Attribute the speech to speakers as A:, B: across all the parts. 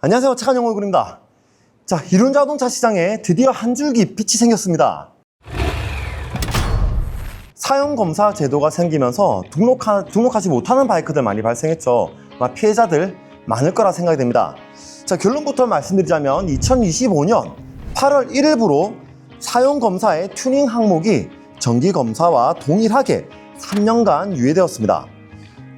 A: 안녕하세요. 영어 얼굴입니다. 자, 이륜 자동차 시장에 드디어 한 줄기 빛이 생겼습니다. 사용 검사 제도가 생기면서 등록하, 등록하지 못하는 바이크들 많이 발생했죠. 피해자들 많을 거라 생각이 됩니다. 자, 결론부터 말씀드리자면 2025년 8월 1일부로 사용 검사의 튜닝 항목이 정기 검사와 동일하게 3년간 유예되었습니다.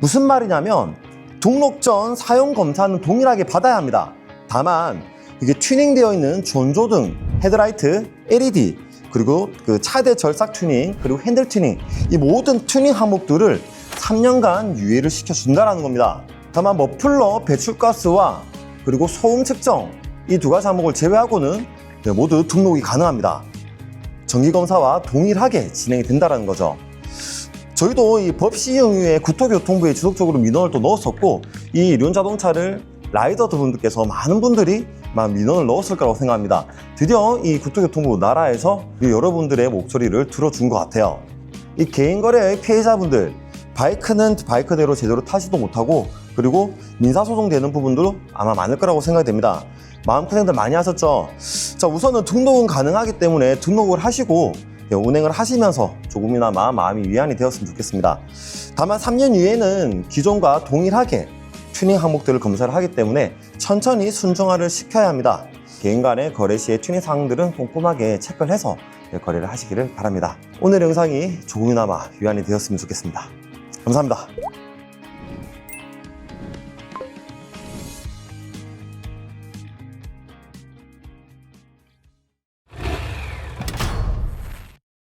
A: 무슨 말이냐면 등록 전 사용 검사는 동일하게 받아야 합니다. 다만 이게 튜닝되어 있는 전조등, 헤드라이트, LED 그리고 그 차대 절삭 튜닝 그리고 핸들 튜닝 이 모든 튜닝 항목들을 3년간 유예를 시켜준다라는 겁니다. 다만 머플러 배출가스와 그리고 소음 측정 이 두 가지 항목을 제외하고는 네, 모두 등록이 가능합니다. 정기 검사와 동일하게 진행이 된다는 거죠. 저희도 이 법 시행 이후에 국토교통부에 지속적으로 민원을 또 넣었었고 이 이륜 자동차를 라이더들 분들께서 많은 분들이 막 민원을 넣었을 거라고 생각합니다. 드디어 이 국토교통부 나라에서 이 여러분들의 목소리를 들어준 것 같아요. 이 개인거래의 피해자분들 바이크는 바이크대로 제대로 타지도 못하고 그리고 민사소송 되는 부분도 아마 많을 거라고 생각이 됩니다. 마음고생들 많이 하셨죠? 자, 우선은 등록은 가능하기 때문에 등록을 하시고 예, 운행을 하시면서 조금이나마 마음이 위안이 되었으면 좋겠습니다. 다만 3년 이후에는 기존과 동일하게 튜닝 항목들을 검사를 하기 때문에 천천히 순정화를 시켜야 합니다. 개인 간의 거래 시의 튜닝 사항들은 꼼꼼하게 체크를 해서 예, 거래를 하시기를 바랍니다. 오늘 영상이 조금이나마 위안이 되었으면 좋겠습니다. 감사합니다.